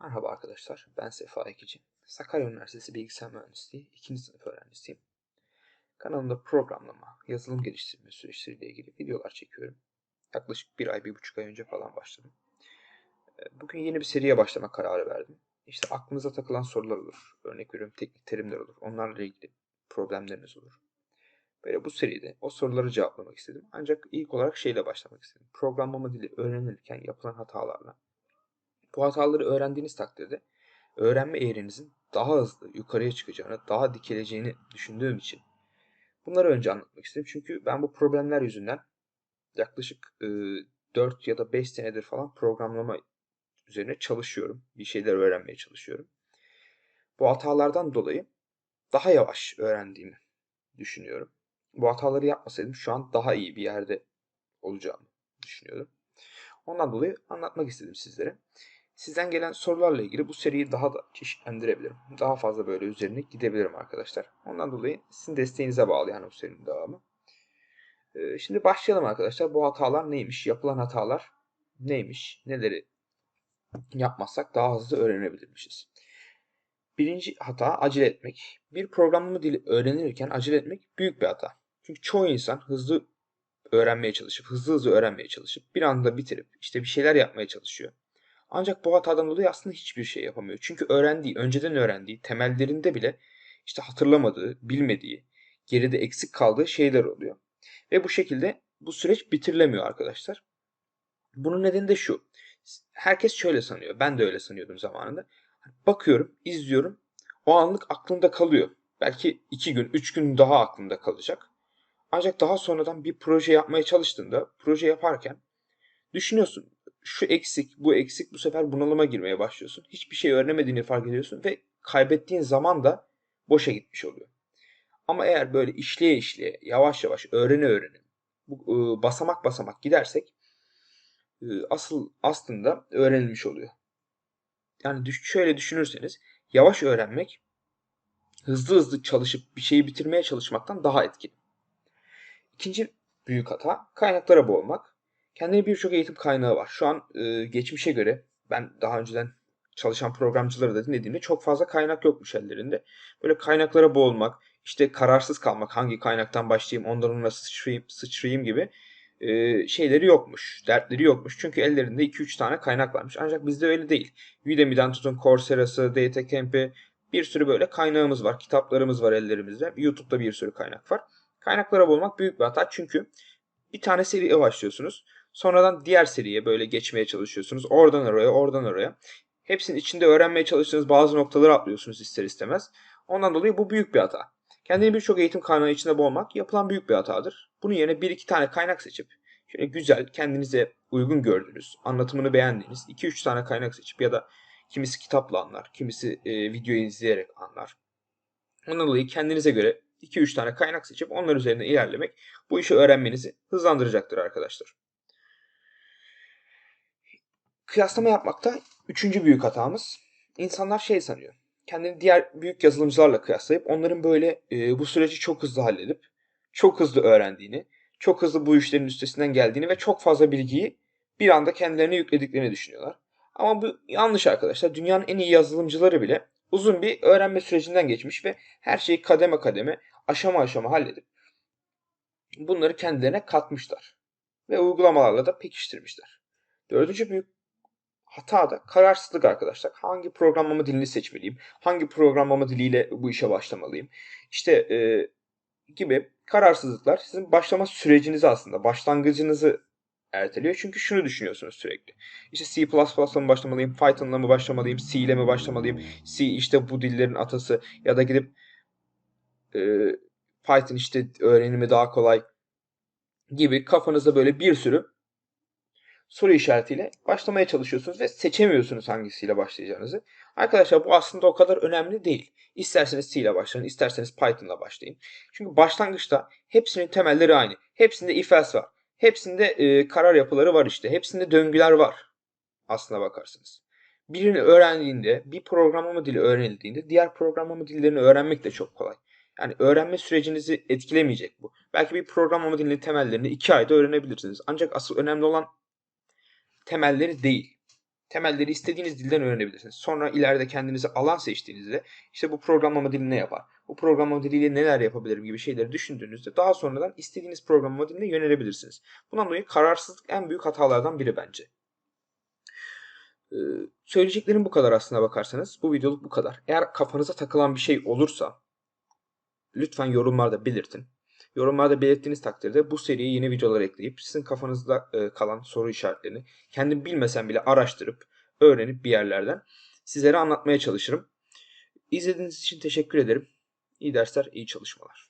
Merhaba arkadaşlar, ben Sefa Ekici. Sakarya Üniversitesi Bilgisayar Mühendisliği 2. sınıf öğrencisiyim. Kanalımda programlama, yazılım geliştirme süreçleriyle ilgili videolar çekiyorum. Yaklaşık bir ay, bir buçuk ay önce falan başladım. Ee, Bugün yeni bir seriye başlama kararı verdim. İşte aklınıza takılan sorular olur. Örnek veriyorum teknik terimler olur. Onlarla ilgili problemleriniz olur. Böyle bu seride o soruları cevaplamak istedim. Ancak ilk olarak şeyle başlamak istedim. Programlama dili öğrenilirken yapılan hatalarla bu hataları öğrendiğiniz takdirde öğrenme eğrinizin daha hızlı yukarıya çıkacağını, daha dikeleceğini düşündüğüm için bunları önce anlatmak istedim. Çünkü ben bu problemler yüzünden yaklaşık e, 4 ya da 5 senedir falan programlama üzerine çalışıyorum. Bir şeyler öğrenmeye çalışıyorum. Bu hatalardan dolayı daha yavaş öğrendiğimi düşünüyorum. Bu hataları yapmasaydım şu an daha iyi bir yerde olacağımı düşünüyorum. Ondan dolayı anlatmak istedim sizlere. Sizden gelen sorularla ilgili bu seriyi daha da çeşitlendirebilirim. Daha fazla böyle üzerine gidebilirim arkadaşlar. Ondan dolayı sizin desteğinize bağlı yani bu serinin devamı. Ee, şimdi başlayalım arkadaşlar. Bu hatalar neymiş? Yapılan hatalar neymiş? Neleri yapmazsak daha hızlı öğrenebilirmişiz. Birinci hata acele etmek. Bir programlama dili öğrenirken acele etmek büyük bir hata. Çünkü çoğu insan hızlı öğrenmeye çalışıp, hızlı hızlı öğrenmeye çalışıp bir anda bitirip işte bir şeyler yapmaya çalışıyor. Ancak bu hatadan dolayı aslında hiçbir şey yapamıyor. Çünkü öğrendiği, önceden öğrendiği, temellerinde bile işte hatırlamadığı, bilmediği, geride eksik kaldığı şeyler oluyor. Ve bu şekilde bu süreç bitirilemiyor arkadaşlar. Bunun nedeni de şu. Herkes şöyle sanıyor. Ben de öyle sanıyordum zamanında. Bakıyorum, izliyorum. O anlık aklımda kalıyor. Belki iki gün, üç gün daha aklımda kalacak. Ancak daha sonradan bir proje yapmaya çalıştığında, proje yaparken düşünüyorsun şu eksik, bu eksik bu sefer bunalıma girmeye başlıyorsun. Hiçbir şey öğrenemediğini fark ediyorsun ve kaybettiğin zaman da boşa gitmiş oluyor. Ama eğer böyle işleye işleye, yavaş yavaş öğrene öğrene, bu, e, basamak basamak gidersek e, asıl aslında öğrenilmiş oluyor. Yani şöyle düşünürseniz yavaş öğrenmek hızlı hızlı çalışıp bir şeyi bitirmeye çalışmaktan daha etkili. İkinci büyük hata kaynaklara boğulmak. Kendine birçok eğitim kaynağı var. Şu an e, geçmişe göre ben daha önceden çalışan programcıları da dinlediğimde çok fazla kaynak yokmuş ellerinde. Böyle kaynaklara boğulmak, işte kararsız kalmak, hangi kaynaktan başlayayım, ondan ona sıçrayayım, sıçrayayım gibi e, şeyleri yokmuş, dertleri yokmuş. Çünkü ellerinde 2-3 tane kaynak varmış. Ancak bizde öyle değil. Udemy'den tutun Coursera'sı, Datacamp'i bir sürü böyle kaynağımız var, kitaplarımız var ellerimizde. YouTube'da bir sürü kaynak var. Kaynaklara bulmak büyük bir hata çünkü bir tane seriye başlıyorsunuz. Sonradan diğer seriye böyle geçmeye çalışıyorsunuz. Oradan oraya, oradan oraya. Hepsinin içinde öğrenmeye çalıştığınız bazı noktaları atlıyorsunuz ister istemez. Ondan dolayı bu büyük bir hata. Kendini birçok eğitim kaynağı içinde boğmak yapılan büyük bir hatadır. Bunun yerine bir iki tane kaynak seçip şöyle güzel, kendinize uygun gördüğünüz, anlatımını beğendiğiniz 2-3 tane kaynak seçip ya da kimisi kitapla anlar, kimisi e, videoyu izleyerek anlar. Ondan dolayı kendinize göre 2-3 tane kaynak seçip onlar üzerinde ilerlemek bu işi öğrenmenizi hızlandıracaktır arkadaşlar. Kıyaslama yapmakta üçüncü büyük hatamız. İnsanlar şey sanıyor. Kendini diğer büyük yazılımcılarla kıyaslayıp onların böyle e, bu süreci çok hızlı halledip çok hızlı öğrendiğini, çok hızlı bu işlerin üstesinden geldiğini ve çok fazla bilgiyi bir anda kendilerine yüklediklerini düşünüyorlar. Ama bu yanlış arkadaşlar. Dünyanın en iyi yazılımcıları bile uzun bir öğrenme sürecinden geçmiş ve her şeyi kademe kademe, aşama aşama halledip bunları kendilerine katmışlar. Ve uygulamalarla da pekiştirmişler. Dördüncü büyük hata da kararsızlık arkadaşlar. Hangi programlama dilini seçmeliyim? Hangi programlama diliyle bu işe başlamalıyım? İşte e, gibi kararsızlıklar sizin başlama sürecinizi aslında, başlangıcınızı erteliyor. Çünkü şunu düşünüyorsunuz sürekli. İşte C++'la mı başlamalıyım, Python'la mı başlamalıyım, C ile mi başlamalıyım, C işte bu dillerin atası ya da gidip e, Python işte öğrenimi daha kolay gibi kafanızda böyle bir sürü soru işaretiyle başlamaya çalışıyorsunuz ve seçemiyorsunuz hangisiyle başlayacağınızı. Arkadaşlar bu aslında o kadar önemli değil. İsterseniz C ile başlayın, isterseniz Python'la başlayın. Çünkü başlangıçta hepsinin temelleri aynı. Hepsinde if else var. Hepsinde e, karar yapıları var işte. Hepsinde döngüler var. Aslına bakarsınız. Birini öğrendiğinde, bir programlama dili öğrenildiğinde diğer programlama dillerini öğrenmek de çok kolay. Yani öğrenme sürecinizi etkilemeyecek bu. Belki bir programlama dilinin temellerini iki ayda öğrenebilirsiniz. Ancak asıl önemli olan temelleri değil. Temelleri istediğiniz dilden öğrenebilirsiniz. Sonra ileride kendinize alan seçtiğinizde işte bu programlama dili ne yapar? Bu programlama diliyle neler yapabilirim gibi şeyleri düşündüğünüzde daha sonradan istediğiniz programlama diline yönelebilirsiniz. Bundan dolayı kararsızlık en büyük hatalardan biri bence. Ee, söyleyeceklerim bu kadar aslına bakarsanız. Bu videoluk bu kadar. Eğer kafanıza takılan bir şey olursa lütfen yorumlarda belirtin. Yorumlarda belirttiğiniz takdirde bu seriye yeni videolar ekleyip sizin kafanızda e, kalan soru işaretlerini kendim bilmesem bile araştırıp öğrenip bir yerlerden sizlere anlatmaya çalışırım. İzlediğiniz için teşekkür ederim. İyi dersler, iyi çalışmalar.